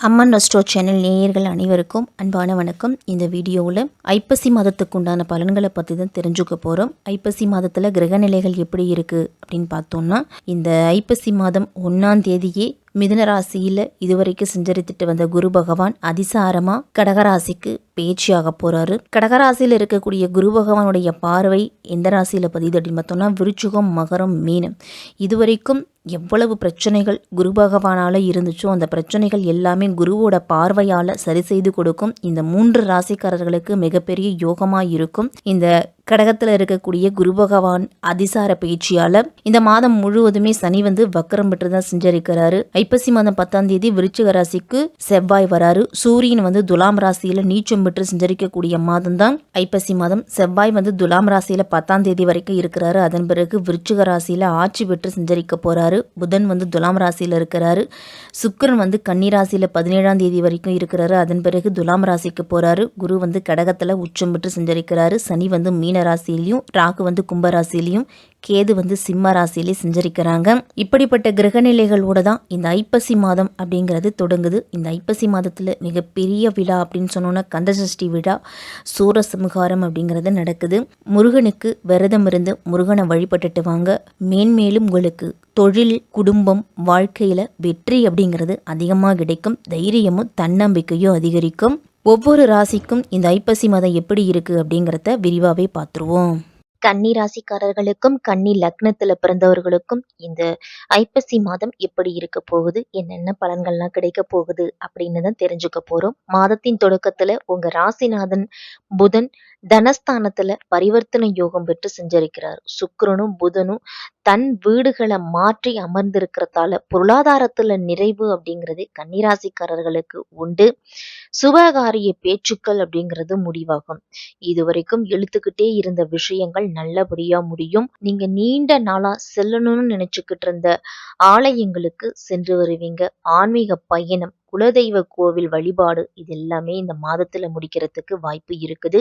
அம்மன் resto channel நேயர்கள் அனைவருக்கும் அன்பான வணக்கம். இந்த வீடியோவில் ஐப்பசி மாதத்துக்கு உண்டான பலன்களை பற்றி தான் தெரிஞ்சுக்க போகிறோம் ஐப்பசி மாதத்தில் கிரகநிலைகள் எப்படி இருக்குது அப்படின்னு பார்த்தோம்னா இந்த ஐப்பசி மாதம் ஒன்றாம் தேதியே மிதுன ராசியில் இதுவரைக்கும் செஞ்சரித்துட்டு வந்த குரு பகவான் அதிசாரமாக கடகராசிக்கு பேச்சியாக போகிறாரு கடகராசியில் இருக்கக்கூடிய குரு பகவானுடைய பார்வை எந்த ராசியில் பதியுது அப்படின்னு பார்த்தோம்னா விருச்சுகம் மகரம் மீனம். இதுவரைக்கும் எவ்வளவு பிரச்சனைகள் குரு பகவானால் இருந்துச்சோ அந்த பிரச்சனைகள் எல்லாமே குருவோட பார்வையால் சரி செய்து கொடுக்கும் இந்த மூன்று ராசிக்காரர்களுக்கு மிகப்பெரிய யோகமாக இருக்கும். இந்த கடகத்தில் இருக்கக்கூடிய குரு பகவான் அதிசார பயிற்சியால் இந்த மாதம் முழுவதுமே சனி வந்து வக்கரம் பெற்று தான் செஞ்சிருக்கிறாரு. ஐப்பசி மாதம் பத்தாம் தேதி விருச்சிக ராசிக்கு செவ்வாய் வராரு. சூரியன் வந்து துலாம் ராசியில் நீச்சம் பெற்று செஞ்சரிக்கக்கூடிய மாதம் தான் ஐப்பசி மாதம் செவ்வாய் வந்து துலாம் ராசியில் பத்தாம் தேதி வரைக்கும் இருக்கிறாரு. அதன் பிறகு விருச்சிக ராசியில் ஆட்சி பெற்று செஞ்சரிக்க போறாரு. புதன் வந்து துலாம் ராசியில் இருக்கிறாரு. சுக்கிரன் வந்து கன்னி ராசியில் பதினேழாம் தேதி வரைக்கும் இருக்கிறாரு. அதன் பிறகு துலாம் ராசிக்கு போறாரு. குரு வந்து கடகத்தில் உச்சம் பெற்று செஞ்சரிக்கிறாரு. சனி வந்து மீன ராசியிலையும் ராகு வந்து கும்பராசிலையும் கேது வந்து சிம்ம ராசியிலே செஞ்சரிக்கிறாங்க. இப்படிப்பட்ட கிரகநிலைகளோட தான் இந்த ஐப்பசி மாதம் அப்படிங்கிறது தொடங்குது. இந்த ஐப்பசி மாதத்தில் மிகப்பெரிய விழா அப்படின்னு சொன்னோன்னா கந்தசஷ்டி விழா சூரசம்ஹாரம் அப்படிங்கிறது நடக்குது. முருகனுக்கு விரதம் இருந்து முருகனை வழிபட்டுட்டு வாங்க. மேன்மேலும் உங்களுக்கு தொழில் குடும்பம் வாழ்க்கையில் வெற்றி அப்படிங்கிறது அதிகமாக கிடைக்கும். தைரியமும் தன்னம்பிக்கையும் அதிகரிக்கும். ஒவ்வொரு ராசிக்கும் இந்த ஐப்பசி மாதம் எப்படி இருக்கு அப்படிங்கிறத விரிவாகவே பார்த்துருவோம். கன்னி ராசிக்காரர்களுக்கும் கன்னி லக்னத்துல பிறந்தவர்களுக்கும் இந்த ஐப்பசி மாதம் எப்படி இருக்க போகுது என்னென்ன பலன்கள்லாம் கிடைக்க போகுது அப்படின்னு தான் தெரிஞ்சுக்க போறோம். மாதத்தின் தொடக்கத்துல உங்க ராசிநாதன் புதன் தனஸ்தானத்துல பரிவர்த்தனை யோகம் பெற்று செஞ்சிருக்கிறார். சுக்கிரனும் புதனும் தன் வீடுகளை மாற்றி அமர்ந்திருக்கிறதால பொருளாதாரத்துல நிறைவு அப்படிங்கிறது கன்னிராசிக்காரர்களுக்கு உண்டு. சுபகாரிய பேச்சுக்கள் அப்படிங்கிறது முடிவாகும். இதுவரைக்கும் இழுத்துக்கிட்டே இருந்த விஷயங்கள் நல்லபடியா முடியும். நீங்க நீண்ட நாளா செல்லணும்னு நினைச்சுக்கிட்டு இருந்த ஆலயங்களுக்கு சென்று வருவீங்க. ஆன்மீக பயணம் குலதெய்வ கோவில் வழிபாடு இது எல்லாமே இந்த மாதத்துல முடிக்கிறதுக்கு வாய்ப்பு இருக்குது.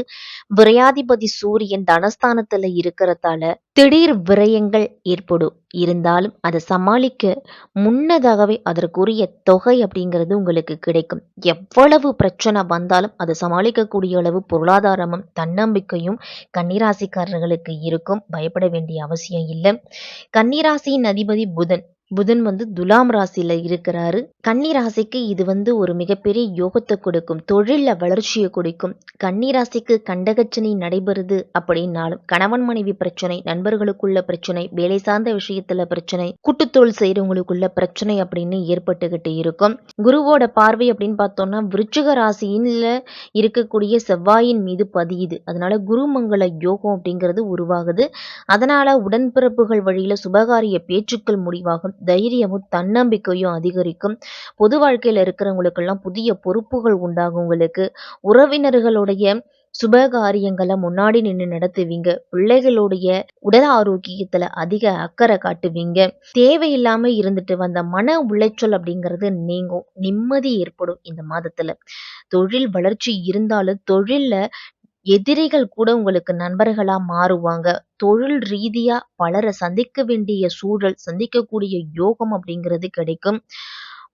விரையாதிபதி சூரியன் தனஸ்தானத்துல இருக்கிறதால திடீர் விரயங்கள் ஏற்படும். இருந்தாலும் அதை சமாளிக்க முன்னதாகவே அதற்குரிய தொகை அப்படிங்கிறது உங்களுக்கு கிடைக்கும். எவ்வளவு பிரச்சனை வந்தாலும் அதை சமாளிக்கக்கூடிய அளவு பொருளாதாரமும் தன்னம்பிக்கையும் கன்னிராசிக்காரர்களுக்கு இருக்கும். பயப்பட வேண்டிய அவசியம் இல்லை. கன்னிராசியின் அதிபதி புதன் புதன் வந்து துலாம் ராசியில இருக்கிறாரு. கன்னி ராசிக்கு இது வந்து ஒரு மிகப்பெரிய யோகத்தை கொடுக்கும். தொழில வளர்ச்சியை கொடுக்கும். கன்னி ராசிக்கு கண்டகச்சனை நடைபெறுது அப்படின்னாலும் கணவன் மனைவி பிரச்சனை நண்பர்களுக்குள்ள பிரச்சனை வேலை சார்ந்த விஷயத்துல பிரச்சனை கூட்டுத்தோல் செய்யறவங்களுக்குள்ள பிரச்சனை அப்படின்னு ஏற்பட்டுக்கிட்டு இருக்கும். குருவோட பார்வை அப்படின்னு பார்த்தோம்னா விருச்சிக ராசியில இருக்கக்கூடிய செவ்வாயின் மீது பதியுது. அதனால குருமங்கள யோகம் அப்படிங்கிறது உருவாகுது. அதனால உடன்பிறப்புகள் வழியில சுபகாரிய பேச்சுக்கள் முடிவாகும். தைரியமும் தன்னம்பிக்கையும் அதிகரிக்கும். பொது வாழ்க்கையில இருக்கிறவங்களுக்கெல்லாம் புதிய பொறுப்புகள் உண்டாகும் உங்களுக்கு. உறவினர்களுடைய சுப காரியங்களை முன்னாடி நின்று நடத்துவீங்க. பிள்ளைகளுடைய உடல் ஆரோக்கியத்துல அதிக அக்கறை காட்டுவீங்க. தேவையில்லாம இருந்துட்டு வந்த மன உளைச்சல் அப்படிங்கிறது நீங்கும். நிம்மதி ஏற்படும் இந்த மாதத்துல. தொழில் வளர்ச்சி இருந்தாலும் தொழில்ல எதிரிகள் கூட உங்களுக்கு நண்பர்களா மாறுவாங்க. தொழில் ரீதியா பலரை சந்திக்க வேண்டிய சூழல் சந்திக்கக்கூடிய யோகம் அப்படிங்கிறது கிடைக்கும்.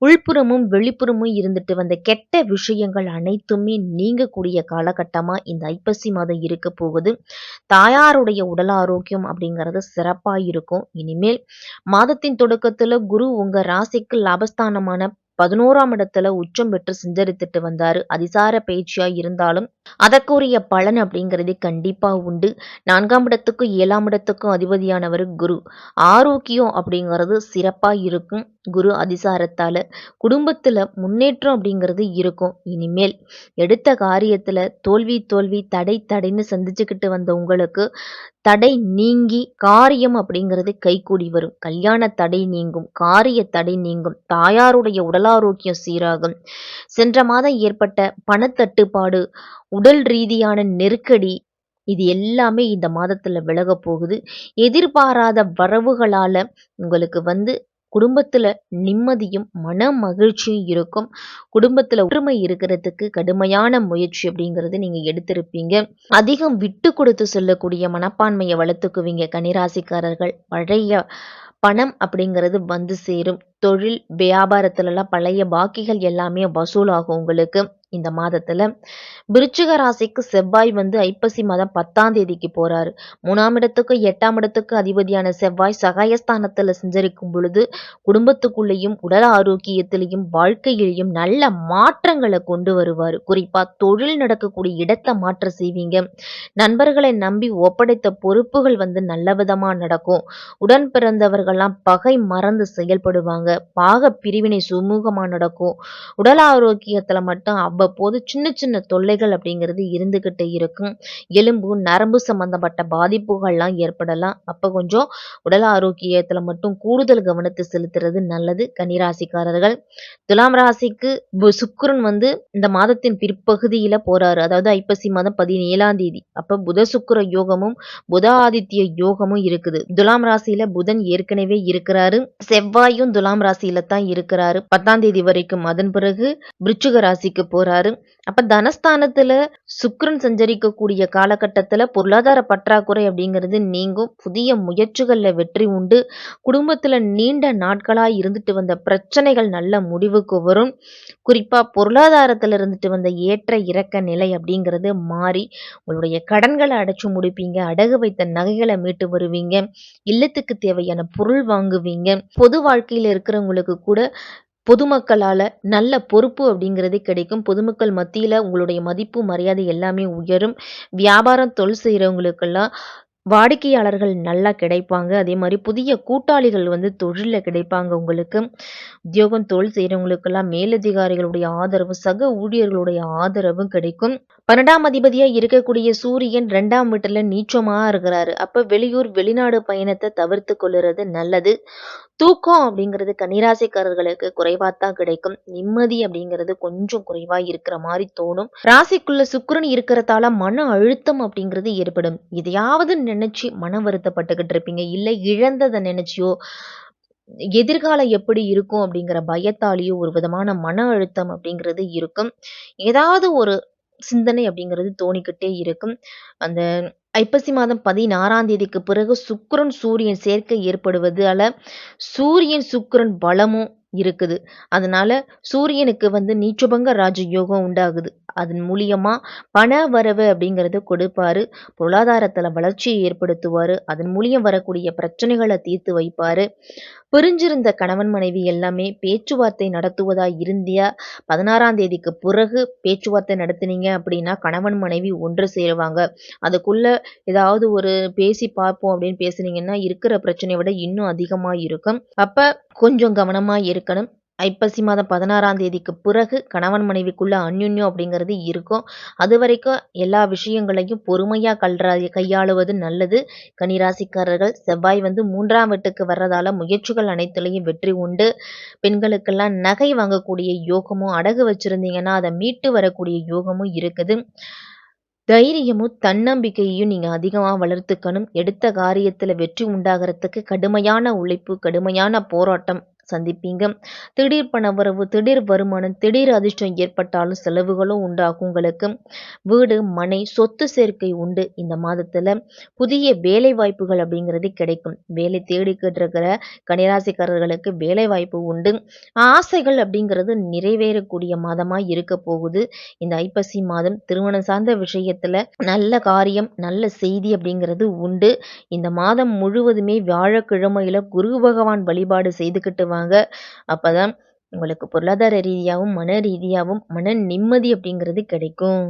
உள்புறமும் வெளிப்புறமும் இருந்துட்டு வந்த கெட்ட விஷயங்கள் அனைத்துமே நீங்கக்கூடிய காலகட்டமா இந்த ஐப்பசி மாதம் இருக்க போகுது. தாயாருடைய உடல் ஆரோக்கியம் அப்படிங்கிறது சிறப்பா இருக்கும். இனிமேல் மாதத்தின் தொடக்கத்துல குரு உங்க ராசிக்கு லாபஸ்தானமான பதினோராம் இடத்துல உச்சம் பெற்று சிந்தரித்துட்டு வந்தாரு. அதிசார பயிற்சியா இருந்தாலும் அதற்குரிய பலன் அப்படிங்கிறது கண்டிப்பா உண்டு. நான்காம் இடத்துக்கும் ஏழாம் இடத்துக்கும் அதிபதியானவர் குரு. ஆரோக்கியம் அப்படிங்கிறது சிறப்பா இருக்கும் குரு அதிசாரத்தால. குடும்பத்துல முன்னேற்றம் அப்படிங்கிறது இருக்கும். இனிமேல் எடுத்த காரியத்துல தோல்வி தோல்வி தடை தடைன்னு சந்திச்சுக்கிட்டு வந்த உங்களுக்கு தடை நீங்கி காரியம் அப்படிங்கிறது கைகூடி வரும். கல்யாண தடை நீங்கும் காரிய தடை நீங்கும் தாயாருடைய உடலாரோக்கியம் சீராகும். சென்ற மாதம் ஏற்பட்ட பணத்தட்டுப்பாடு உடல் ரீதியான நெருக்கடி இது எல்லாமே இந்த மாதத்துல விலக போகுது. எதிர்பாராத வரவுகளால உங்களுக்கு வந்து குடும்பத்துல நிம்மதியும் மன மகிழ்ச்சியும் இருக்கும். குடும்பத்துல ஒற்றுமை இருக்கிறதுக்கு கடுமையான முயற்சி அப்படிங்கிறது நீங்க எடுத்திருப்பீங்க. அதிகம் விட்டு கொடுத்து சொல்லக்கூடிய மனப்பான்மையை வளர்த்துக்குவீங்க கன்னிராசிக்காரர்கள். பழைய பணம் அப்படிங்கிறது வந்து சேரும். தொழில் வியாபாரத்துலலாம் பழைய பாக்கிகள் எல்லாமே வசூலாகும் உங்களுக்கு. இந்த மாதத்துல. விருச்சிக ராசிக்கு செவ்வாய் வந்து ஐப்பசி மாதம் பத்தாம் தேதிக்கு போறாரு. மூணாம் இடத்துக்கு எட்டாம் இடத்துக்கு அதிபதியான செவ்வாய் சகாயஸ்தானத்துல சஞ்சரிக்கும் பொழுது குடும்பத்துக்குள்ளேயும் உடல் ஆரோக்கியத்திலையும் வாழ்க்கையிலையும் நல்ல மாற்றங்களை கொண்டு வருவார். குறிப்பா தொழில் நடக்கக்கூடிய இடத்தை மாற்ற செய்வீங்க. நண்பர்களை நம்பி ஒப்படைத்த பொறுப்புகள் வந்து நல்ல விதமா நடக்கும். உடன் பிறந்தவர்கள்லாம் பகை மறந்து செயல்படுவாங்க. பாக பிரிவினை சுமூகமா நடக்கும். உடல் ஆரோக்கியத்துல மட்டும் அவ்வப்போது சின்ன சின்ன தொல்லைகள் அப்படிங்கிறது இருந்துகிட்டே இருக்கும். எலும்பு நரம்பு சம்பந்தப்பட்ட பாதிப்புகள்லாம் ஏற்படலாம். அப்போ கொஞ்சம் உடல் ஆரோக்கியத்துல மட்டும் கூடுதல் கவனத்தை செலுத்துறது நல்லது. கன்னிராசிக்காரர்கள் துலாம் ராசிக்கு சுக்கரன் வந்து இந்த மாதத்தின் பிற்பகுதியில போறாரு. அதாவது ஐப்பசி மாதம் பதினேழாம் தேதி. அப்ப புத சுக்கர யோகமும் புத ஆதித்ய யோகமும் இருக்குது. துலாம் ராசியில புதன் ஏற்கனவே இருக்கிறாரு. செவ்வாயும் துலாம் ராசியில தான் இருக்கிறாரு. பத்தாம் தேதி வரைக்கும் அதன் பிறகு விருச்சிக ராசிக்கு போறாரு. அப்ப தனஸ்தானத்துல சுக்ரன் சஞ்சரிக்கக்கூடிய காலகட்டத்துல பொருளாதார பற்றாக்குறை அப்படிங்கிறது நீங்கும். புதிய முயற்சிகள்ல வெற்றி உண்டு. குடும்பத்துல நீண்ட நாட்களா இருந்துட்டு வந்த பிரச்சனைகள் நல்ல முடிவுக்கு வரும். குறிப்பா பொருளாதாரத்துல இருந்துட்டு வந்த ஏற்ற இறக்க நிலை அப்படிங்கிறது மாறி உங்களுடைய கடன்களை அடைச்சு முடிப்பீங்க. அடகு வைத்த நகைகளை மீட்டு வருவீங்க. இல்லத்துக்கு தேவையான பொருள் வாங்குவீங்க. பொது வாழ்க்கையில இருக்கிறவங்களுக்கு கூட பொதுமக்களால் நல்ல பொறுப்பு அப்படிங்கிறது கிடைக்கும். பொதுமக்கள் மத்தியில் உங்களுடைய மதிப்பு மரியாதை எல்லாமே உயரும். வியாபாரம் தொழில் செய்கிறவங்களுக்கெல்லாம் வாடிக்கையாளர்கள் நல்லா கிடைப்பாங்க. அதே மாதிரி புதிய கூட்டாளிகள் வந்து தொழிலில் கிடைப்பாங்க உங்களுக்கு. உத்தியோகம் தொழில் செய்கிறவங்களுக்கெல்லாம் மேலதிகாரிகளுடைய ஆதரவு சக ஊழியர்களுடைய ஆதரவும் கிடைக்கும். பன்னெண்டாம் அதிபதியா இருக்கக்கூடிய சூரியன் ரெண்டாம் வீட்டுல நீச்சமா இருக்கிறாரு. அப்ப வெளியூர் வெளிநாடு பயணத்தை தவிர்த்து கொள்ளுறது நல்லது. தூக்கம் அப்படிங்கிறது கன்னிராசிக்காரர்களுக்கு குறைவாத்தான் கிடைக்கும். நிம்மதி அப்படிங்கிறது கொஞ்சம் குறைவா இருக்கிற மாதிரி தோணும். ராசிக்குள்ள சுக்கரன் இருக்கிறதால மன அழுத்தம் அப்படிங்கிறது ஏற்படும். எதையாவது நினைச்சு மன வருத்தப்பட்டுக்கிட்டு இருப்பீங்க. இல்லை இழந்ததை நினைச்சியோ எதிர்காலம் எப்படி இருக்கும் அப்படிங்கிற பயத்தாலேயோ ஒரு விதமான மன அழுத்தம் அப்படிங்கிறது இருக்கும். ஏதாவது ஒரு சிந்தனை அப்படிங்கிறது தோணிக்கிட்டே இருக்கும். அந்த ஐப்பசி மாதம் பதினாறாம் தேதிக்கு பிறகு சுக்கிரன் சூரியன் சேர்க்கை ஏற்படுவதால சூரியன் சுக்கிரன் பலமும் இருக்குது. அதனால சூரியனுக்கு வந்து நீச்சபங்க ராஜயோகம் உண்டாகுது. அதன் மூலியமா பண வரவு அப்படிங்கறத கொடுப்பாரு. பொருளாதாரத்துல வளர்ச்சியை ஏற்படுத்துவாரு. அதன் மூலியம் வரக்கூடிய பிரச்சனைகளை தீர்த்து வைப்பாரு. பிரிஞ்சிருந்த கணவன் மனைவி எல்லாமே பேச்சுவார்த்தை நடத்துவதா இருந்தியா? பதினாறாம் தேதிக்கு பிறகு பேச்சுவார்த்தை நடத்துனீங்க அப்படின்னா கணவன் மனைவி ஒன்று சேருவாங்க. அதுக்குள்ள ஏதாவது ஒரு பேசி பார்ப்போம் அப்படின்னு பேசுனீங்கன்னா இருக்கிற பிரச்சனையை விட இன்னும் அதிகமா இருக்கும் அப்ப கொஞ்சம் கவனமா இருக்கணும். ஐப்பசி மாதம் பதினாறாம் தேதிக்கு பிறகு கணவன் மனைவிக்குள்ள அந்யுன்யம் அப்படிங்கிறது இருக்கும். அது வரைக்கும் எல்லா விஷயங்களையும் பொறுமையாக கல்றா கையாளுவது நல்லது. கனிராசிக்காரர்கள் செவ்வாய் வந்து மூன்றாம் வீட்டுக்கு வர்றதால முயற்சிகள் அனைத்துலேயும் வெற்றி உண்டு. பெண்களுக்கெல்லாம் நகை வாங்கக்கூடிய யோகமும் அடகு வச்சிருந்தீங்கன்னா அதை மீட்டு வரக்கூடிய யோகமும் இருக்குது. தைரியமும் தன்னம்பிக்கையையும் நீங்கள் அதிகமாக வளர்த்துக்கணும். எடுத்த காரியத்தில் வெற்றி உண்டாகிறதுக்கு கடுமையான உழைப்பு கடுமையான போராட்டம் சந்திப்பீங்க. திடீர் பணவரவு திடீர் வருமானம் திடீர் அதிர்ஷ்டம் ஏற்பட்டாலும் செலவுகளும் உண்டாகும் உங்களுக்கு. வீடு மனை சொத்து சேர்க்கை உண்டு. இந்த மாதத்துல புதிய வேலை வாய்ப்புகள் அப்படிங்கிறது கிடைக்கும். வேலை தேடிக்கிட்டு இருக்கிற கனிராசிக்காரர்களுக்கு வேலை வாய்ப்பு உண்டு. ஆசைகள் அப்படிங்கிறது நிறைவேறக்கூடிய மாதமா இருக்க போகுது. இந்த ஐப்பசி மாதம் திருமணம் சார்ந்த விஷயத்துல நல்ல காரியம் நல்ல செய்தி அப்படிங்கிறது உண்டு. இந்த மாதம் முழுவதுமே வியாழக்கிழமையில குரு பகவான் வழிபாடு செய்துக்கிட்டு வாங்க அப்பதான் உங்களுக்கு பொருளாதார ரீதியாகவும் மன ரீதியாகவும் மன நிம்மதி அப்படிங்கிறது கிடைக்கும்.